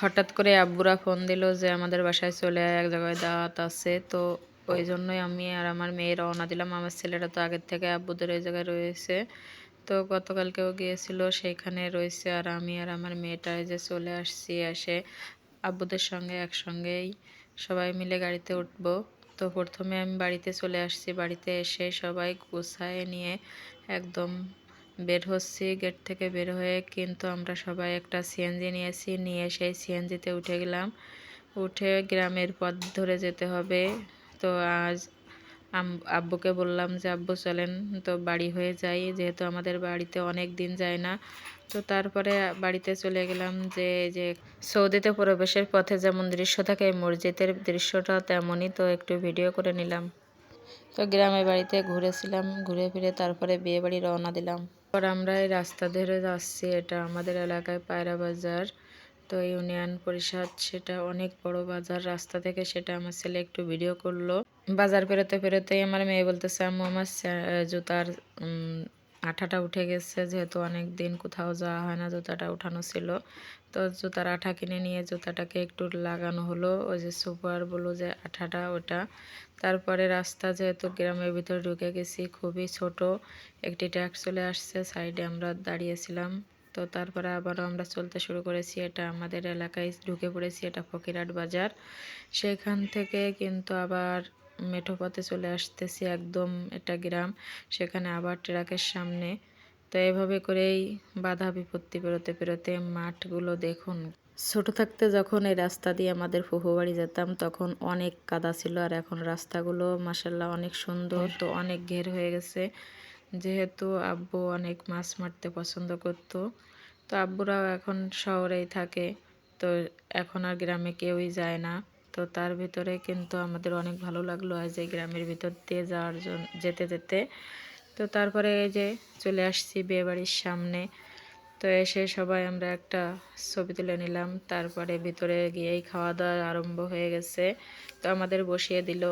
হঠাৎ করে আব্বুরা ফোন দিল যে আমাদের বাসায় চলে এক জায়গায় দাওয়াত আছে। তো ওই জন্যই আমি আর আমার মেয়ে রওনা দিলাম। আমার ছেলেটা তো আগের থেকে আব্বুদের ওই জায়গায় রয়েছে। তো গতকালকেও গিয়েছিল, সেইখানে রয়েছে আর আমি আর আমার মেয়েটা যে চলে আসছি, এসে আব্বুদের সঙ্গে একসঙ্গেই সবাই মিলে গাড়িতে উঠব। তো প্রথমে আমি বাড়িতে চলে আসছি। বাড়িতে এসে সবাই গুছায় নিয়ে একদম বের হচ্ছি, গেট থেকে বের হয়ে কিন্তু আমরা সবাই একটা সিএনজি নিয়েছি, নিয়ে সেই সিএনজিতে উঠে গেলাম। উঠে গ্রামের পথ ধরে যেতে হবে। তো আজ আব্বুকে বললাম যে, আব্বু চলেন, তো বাড়ি হয়ে যাই, যেহেতু আমাদের বাড়িতে অনেক দিন যায় না। তো তারপরে বাড়িতে চলে গেলাম যে যে সৌদিতে প্রবেশের পথে যেমন দৃশ্য থাকে মসজিদের দৃশ্যটা তেমনই, তো একটু ভিডিও করে নিলাম। তো গ্রামের বাড়িতে ঘুরেছিলাম, ঘুরে ফিরে তারপরে বিয়ে বাড়ি রওনা দিলাম। পর আমরা এই রাস্তা ধরে যাচ্ছি, এটা আমাদের এলাকায় পায়রা বাজার। তো ইউনিয়ন পরিষদ, সেটা অনেক বড় বাজার। রাস্তা থেকে সেটা আমার ছেলে একটু ভিডিও করল। বাজার পেরোতে পেরোতেই আমার মেয়ে বলতেছে, আম্মু, আমার জুতার আঠাটা উঠে গেছে, যেহেতু অনেক দিন কোথাও যাওয়া হয় না, জুতাটা উঠানো ছিল। তো জুতার আঠা কিনে নিয়ে জুতাটাকে একটু লাগানো হলো। ওই যে সুপার বলো যে আঠাটা, ওটা। তারপরে রাস্তা যেহেতু গ্রামের ভিতরে ঢুকে গেছি, খুবই ছোট। একটি ট্যাক্স চলে আসছে, সাইডে আমরা দাঁড়িয়েছিলাম। তো তারপরে আবারও আমরা চলতে শুরু করেছি। এটা আমাদের এলাকায় ঢুকে পড়েছি, এটা ফকিরহাট বাজার। সেখান থেকে কিন্তু আবার মেঠো পথে চলে আসতেছি একদম এটা গ্রাম, সেখানে আবার ট্রাকের সামনে। তো এভাবে করেই বাধা বিপত্তি পেরোতে পেরোতে মাঠগুলো দেখুন। ছোট থাকতে যখন এই রাস্তা দিয়ে আমাদের ফুফু বাড়ি যেতাম, তখন অনেক কাদা ছিল আর এখন রাস্তাগুলো মাসাল্লাহ অনেক সুন্দর। তো অনেক ঘের হয়ে গেছে। যেহেতু আব্বু অনেক মাছ মারতে পছন্দ করত, তো আব্বুরাও এখন শহরেই থাকে। তো এখন আর গ্রামে কেউই যায় না। তো তার ভিতরে কিন্তু আমাদের অনেক ভালো লাগল আজ এই গ্রামের ভিতর দিয়ে যাওয়ার জন্য যেতে যেতে। তো তারপরে এই যে চলে আসছি বিয়েবাড়ির সামনে। তো এসে সবাই আমরা একটা ছবি তুলে নিলাম। তারপরে ভিতরে গিয়েই খাওয়া দাওয়া আরম্ভ হয়ে গেছে। তো আমাদের বসিয়ে দিল।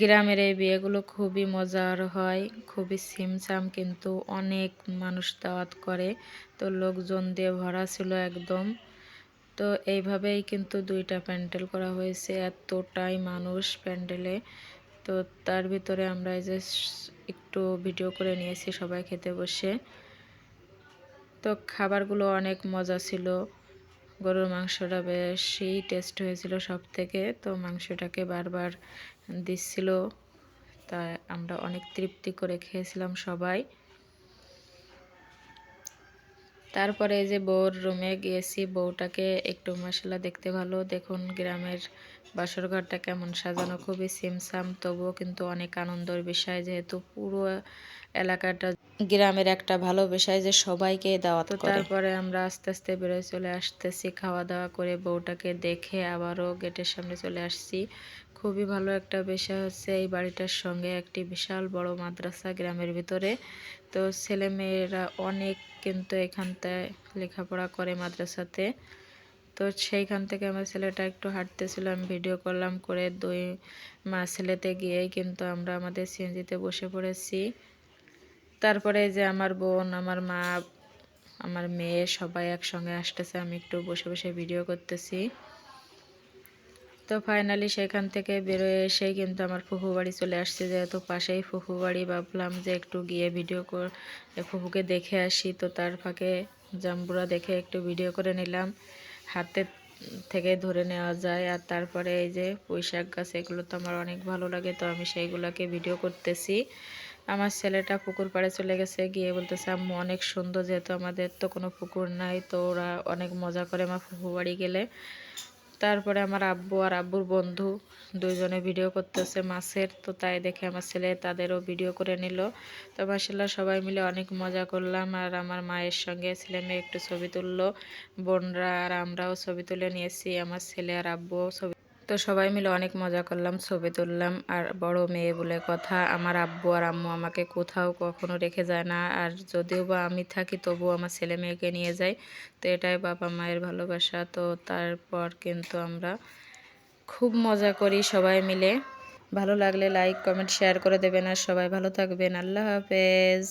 গ্রামের এই বিয়েগুলো খুবই মজার হয়, খুবই সিমসাম কিন্তু অনেক মানুষ দাওয়াত করে। তো লোকজন দিয়ে ভরা ছিল একদম। তো এইভাবেই কিন্তু দুইটা প্যান্ডেল করা হয়েছে। এতটাই মানুষ প্যান্ডেলে। তো তার ভিতরে আমরা এই যে একটু ভিডিও করে নিয়েছি সবাই খেতে বসে। তো খাবারগুলো অনেক মজা ছিল। গরুর মাংসটা বেশি টেস্ট হয়েছিল সব থেকে তো মাংসটাকে বারবার দিচ্ছিল। তা আমরা অনেক তৃপ্তি করে খেয়েছিলাম সবাই। তারপরে এই যে বউর রুমে গিয়েছি বউটাকে একটু মশলা দেখতে ভালো। দেখুন গ্রামের বাসর ঘরটা কেমন সাজানো খুবই সিমসাম তবুও কিন্তু অনেক আনন্দের বিষয় যেহেতু পুরো এলাকাটা গ্রামের একটা ভালো বিষয় যে সবাইকে দাওয়াত করে। তারপরে আমরা আস্তে আস্তে বেরোয় চলে আসতেছি খাওয়া দাওয়া করে বউটাকে দেখে আবারও গেটের সামনে চলে আসছি। খুবই ভালো একটা বিষয় হচ্ছে এই বাড়িটার সঙ্গে একটি বিশাল বড় মাদ্রাসা গ্রামের ভিতরে। তো ছেলে মেয়েরা অনেক কিন্তু এখানটায় লেখাপড়া করে মাদ্রাসাতে। তো সেইখান থেকে আমার ছেলেটা একটু হাঁটতেছিল, আমি ভিডিও করলাম করে দুই মা ছেলেতে গিয়েই কিন্তু আমরা আমাদের সিএনজিতে বসে পড়েছি। তারপরে যে আমার বোন, আমার মা, আমার মেয়ে সবাই একসঙ্গে আসতেছে, আমি একটু বসে বসে ভিডিও করতেছি। তো ফাইনালি সেখান থেকে বেরোয় এসেই কিন্তু আমার ফুফু বাড়ি চলে আসছে। যেহেতু পাশেই ফুফু বাড়ি, ভাবলাম যে একটু গিয়ে ভিডিও করে ফুফুকে দেখে আসি। তো তার ফাঁকে জাম্বুরা দেখে একটু ভিডিও করে নিলাম। হাতে থেকে ধরে নেওয়া যায়। আর তারপরে এই যে পুঁইশাক গাছ, এগুলো তো আমার অনেক ভালো লাগে। তো আমি সেইগুলোকে ভিডিও করতেছি। আমার ছেলেটা পুকুর পাড়ে চলে গেছে। গিয়ে বলতেছে, আম্মু, অনেক সুন্দর। যেহেতু আমাদের তো কোনো পুকুর নাই, তো ওরা অনেক মজা করে আমার ফুফু বাড়ি গেলে। তারপরে আমার আব্বু আর আব্বুর বন্ধু দুইজনে ভিডিও করতেছে মাছের, তো তাই দেখে আমার ছেলে তাদেরও ভিডিও করে নিল। তো মাসাল্লাহ সবাই মিলে অনেক মজা করলাম আর আমার মায়ের সঙ্গে ছেলে মেয়ে একটু ছবি তুললো, বোনরা আর আমরাও ছবি তুলে নিয়েছি, আমার ছেলে আর আব্বুও ছবি তো সবাই মিলে অনেক মজা করলাম, ছবি তুললাম। আর বড় মেয়ে বলে কথা, আমার আব্বু আর আম্মু আমাকে কোথাও কখনো রেখে যায় না। আর যদিও বা আমি থাকি, তবুও আমার ছেলে মেয়েকে নিয়ে যাই। তো এটাই বাবা মায়ের ভালোবাসা। তো তারপর কিন্তু আমরা খুব মজা করি সবাই মিলে। ভালো লাগলে লাইক কমেন্ট শেয়ার করে দেবেন। আর সবাই ভালো থাকবেন। আল্লাহ হাফেজ।